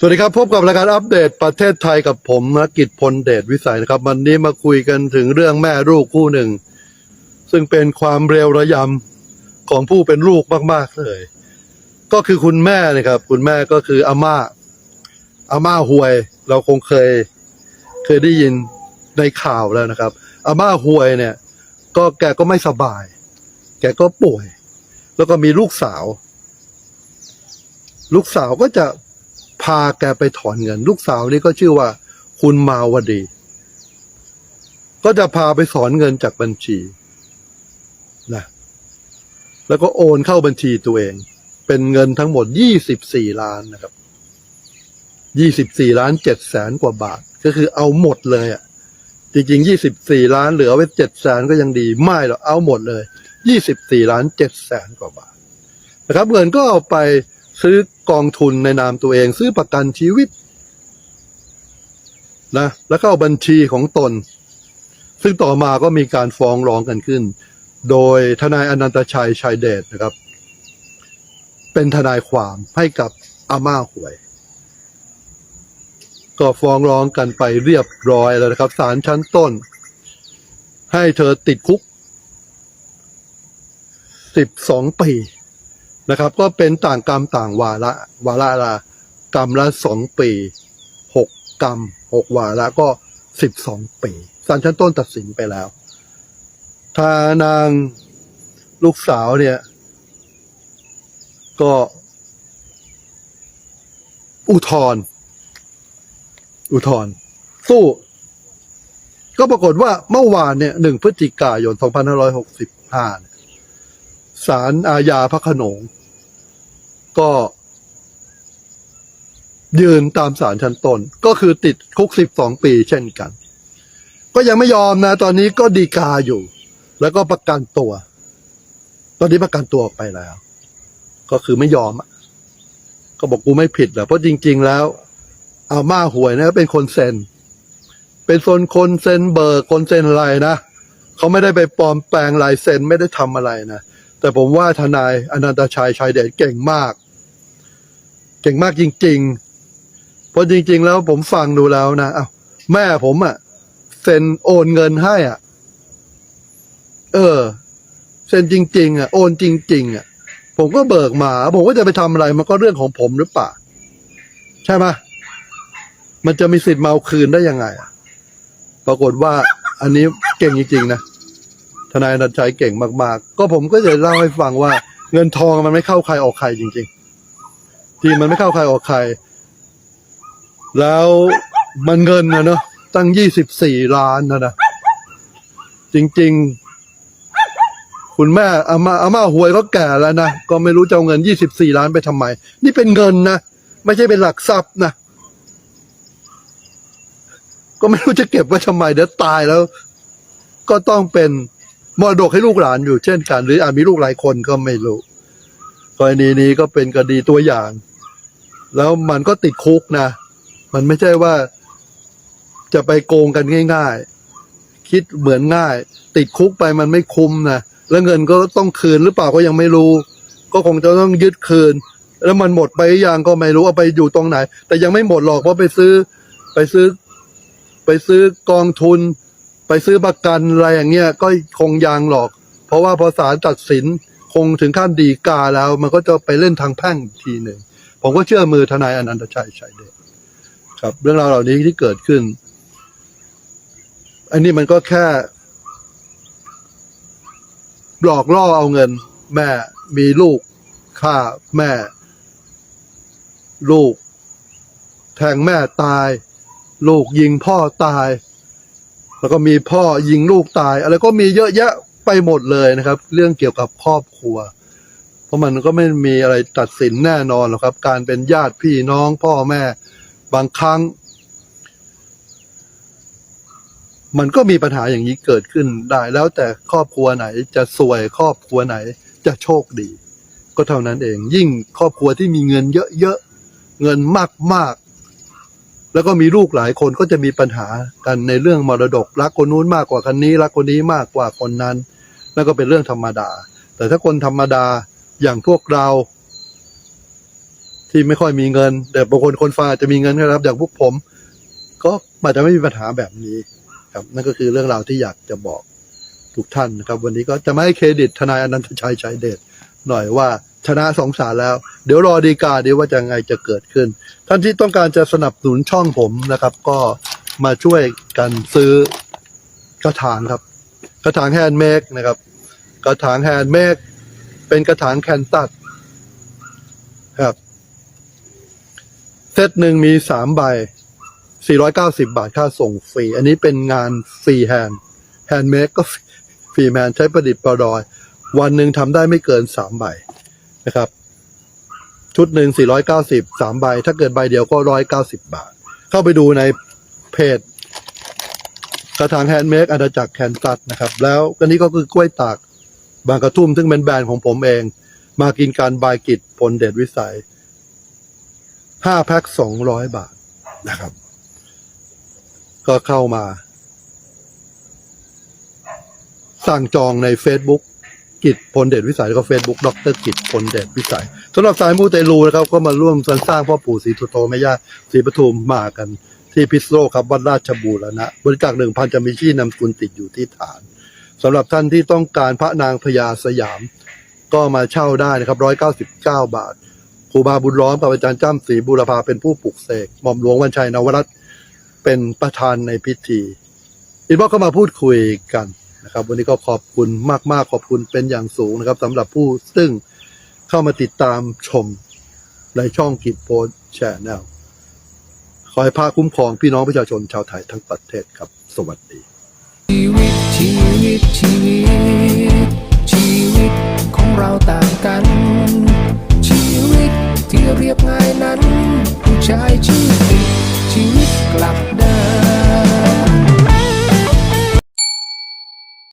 สวัสดีครับ พบกับรายการอัปเดตประเทศไทยกับผมนกิจพลเดชวิสัยนะครับ วันนี้มาคุยกันถึงเรื่องแม่ลูกคู่หนึ่ง ซึ่งเป็นความเร็วระยำของผู้เป็นลูกมาก ๆ เลย ก็คือคุณแม่นะครับ คุณแม่ก็คืออาม่าอาม่าหวย เราคงเคยเคยได้ยินในข่าวแล้วนะครับอาม่าหวยเนี่ย ก็แกก็ไม่สบาย แกก็ป่วย แล้วก็มีลูกสาว ลูกสาวก็จะ พาแกไปถอนเงิน ลูกสาวนี่ก็ชื่อว่า คุณมาวดี ก็จะพาไปถอนเงินจากบัญชีนะแล้วก็โอนเข้าบัญชีตัวเอง เป็นเงินทั้งหมดยี่สิบสี่ล้านนะครับยี่สิบสี่ล้านเจ็ดแสนกว่าบาท ก็คือเอาหมดเลยอะจริงๆยี่สิบสี่ล้านเหลือไว้เจ็ดแสนก็ยังดี ไม่หรอกเอาหมดเลยยี่สิบสี่ล้านเจ็ดแสนกว่าบาทนะครับเงินก็เอาไป ซื้อกองทุนในนามตัวเอง ซื้อประกันชีวิตนะแล้วก็เอาบัญชีของตน ซึ่งต่อมาก็มีการฟ้องร้องกันขึ้น โดยทนายอนันตชัยชัยเดชนะครับ เป็นทนายความให้กับอาม่าหวย ก็ฟ้องร้องกันไปเรียบร้อยแล้วนะครับศาลชั้นต้น ให้เธอติดคุก12ปี นะครับ ก็เป็นต่างกรรมต่างวาระวาระละกรรมละสองปีหกกรรมหกวาระก็สิบสองปีศาลชั้นต้นตัดสินไปแล้วทานางลูกสาวเนี่ย ก็ อุทธร์อุทธร์สู้ ก็ปรากฏว่าเมื่อวานเนี่ยหนึ่งพฤศจิกายน 2565เนี่ยศาลอาญาพระขนง ก็ยืนตามศาลชั้นต้น ก็คือติดคุก 12 ปีเช่นกัน ก็ยังไม่ยอมนะ ตอนนี้ก็ดีกาอยู่ แล้วก็ประกันตัว ตอนนี้ประกันตัวออกไปแล้ว ก็คือไม่ยอม ก็บอกกูไม่ผิดแหละเพราะจริง ๆ แล้วอาม่าหวยนะเป็นคนเซ็น เป็นคนคนเซ็นเบอร์คนเซ็นอะไรนะเขาไม่ได้ไปปลอมแปลงลายเซ็นไม่ได้ทำอะไรนะแต่ผมว่าทนายอนันตชัยชัยเดชเก่งมาก เก่งมากจริงๆ เพราะจริง ๆ แล้วผมฟังดูแล้วนะอ้าวแม่ผมอะ่ะเซ็นโอนเงินให้อะ เออเซ็นจริง ๆ อะ โอนจริง ๆ อะ ผมก็เบิกมา ผมก็จะไปทำอะไร มันก็เรื่องของผมหรือเปล่า ใช่ไหมมันจะมีสิทธิ์มาเอาคืนได้ยังไงอะปรากฏว่า อันนี้เก่งจริง ๆ นะทนายอนันชัยเก่งมาก ๆ ก็ผมก็จะเล่าให้ฟังว่า เงินทองมันไม่เข้าใครออกใครจริง ๆ ทีมันไม่เข้าใครออกใคร แล้วมันเงินนะเนอะตั้งยี่สิบสี่ล้านนะนะจริง ๆ คุณแม่อาม่าอาม่าหวยก็แก่แล้วนะก็ไม่รู้จะเอาเงินยี่สิบสี่ล้านไปทำไม นี่เป็นเงินนะไม่ใช่เป็นหลักทรัพย์นะก็ไม่รู้จะเก็บไว้ทำไมเดี๋ยวตายแล้ว ก็ต้องเป็นมรดกให้ลูกหลานอยู่เช่นกัน หรืออาจมีลูกหลายคนก็ไม่รู้กรณีนี้ก็เป็นคดีตัวอย่าง แล้วมันก็ติดคุกนะ มันไม่ใช่ว่าจะไปโกงกันง่าย ๆ คิดเหมือนง่าย ติดคุกไปมันไม่คุ้มนะแล้วเงินก็ต้องคืนหรือเปล่าก็ยังไม่รู้ ก็คงจะต้องยึดคืน แล้วมันหมดไปยังก็ไม่รู้เอาไปอยู่ตรงไหน แต่ยังไม่หมดหรอกเพราะไปซื้อไปซื้อ ไปซื้อกองทุน ไปซื้อประกันอะไรอย่างเงี้ยก็คงยังหรอก เพราะว่าพอศาลตัดสินคงถึงขั้นดีกาแล้ว มันก็จะไปเล่นทางแพ่งอีกทีหนึ่ง ผมก็เชื่อมือทนายอนันตชัยชัยเดชครับ เรื่องราวเหล่านี้ที่เกิดขึ้น อันนี้มันก็แค่ หลอกล่อเอาเงิน แม่มีลูกฆ่าแม่ ลูก แทงแม่ตาย ลูกยิงพ่อตาย แล้วก็มีพ่อยิงลูกตาย อะไรก็มีเยอะแยะไปหมดเลยนะครับ เรื่องเกี่ยวกับครอบครัว เพราะมันก็ไม่มีอะไรตัดสินแน่นอนหรอกครับ การเป็นญาติพี่น้องพ่อแม่บางครั้ง มันก็มีปัญหาอย่างนี้เกิดขึ้นได้ แล้วแต่ครอบครัวไหนจะสวยครอบครัวไหนจะโชคดี ก็เท่านั้นเอง ยิ่งครอบครัวที่มีเงินเยอะๆเงินมากๆ แล้วก็มีลูกหลายคนก็จะมีปัญหากันในเรื่องมรดกรักคนนู้นมากกว่าคนนี้รักคนนี้มากกว่าคนนั้นนั่นก็เป็นเรื่องธรรมดา แต่ถ้าคนธรรมดา อย่างพวกเรา ที่ไม่ค่อยมีเงิน แต่บางคนคนฟังอาจะมีเงินนะครับ อย่างพวกผม ก็อาจจะไม่มีปัญหาแบบนี้ครับ นั่นก็คือเรื่องราวที่อยากจะบอกทุกท่านนะครับ วันนี้ก็จะไม่ให้เครดิตทนายอนันตชัยชัยเดชหน่อยว่าชนะสองศาลแล้ว เดี๋ยวรอดีกาดีว่าจะไงจะเกิดขึ้น ท่านที่ต้องการจะสนับสนุนช่องผมนะครับ ก็มาช่วยกันซื้อกระถางครับ กระถางแฮนด์เมดนะครับ กระถางแฮนด์เมด เป็นกระถางแคนตัสครับ เซตหนึ่งมีสามใบ 490 บาทค่าส่งฟรี อันนี้เป็นงานฟรีแฮนด์แฮนด์เมดก็ฟรีแมนใช้ประดิษฐ์ประดอย วันหนึ่งทำได้ไม่เกินสามใบนะครับ ชุดหนึ่ง490 สามใบ ถ้าเกิดใบเดียวก็ 190 บาท เข้าไปดูในเพจกระถางแฮนด์เมดอาณาจักรแคนตัสนะครับ แล้วอันนี้ก็คือกล้วยตาก บางกระทุ่มซึ่งเป็นแบรนด์ของผมเอง มากินการบายกิจพลเดชวิสัยห้าแพ็คสองร้อยบาทนะครับ ก็เข้ามา สั่งจองใน Facebook กิจพลเดชวิสัยแล้วก็ Facebook ดรกิจพลเดชวิสัยสำหรับสายมูเตลูนะครับ ก็มาร่วมสร้างพ่อปู่ศรีสุโธแม่ย่าศรีปทุมมากันที่พิษโลกครับวัดราชบูรณะ บริจาคหนึ่งพันจะมีชื่อนามสกุลติดอยู่ที่ฐาน สำหรับท่านที่ต้องการพระนางพญาสยาม ก็มาเช่าได้นะครับร้อยเก้าสิบเก้าบาทครูบาบุญล้อมพระอาจารย์จ้ำศรีบุรพาเป็นผู้ปลุกเสกหม่อมหลวงวันชัยนวรัตเป็นประธานในพิธีอินบ็อกเข้ามาพูดคุยกันนะครับ วันนี้ก็ขอบคุณมาก ๆ ขอบคุณเป็นอย่างสูงนะครับสำหรับผู้ซึ่งเข้ามาติดตามชมในช่องกิจโพสแชนแนลขอให้พระคุ้มครองพี่น้องประชาชนชาวไทยทั้งประเทศครับ สวัสดี ตชี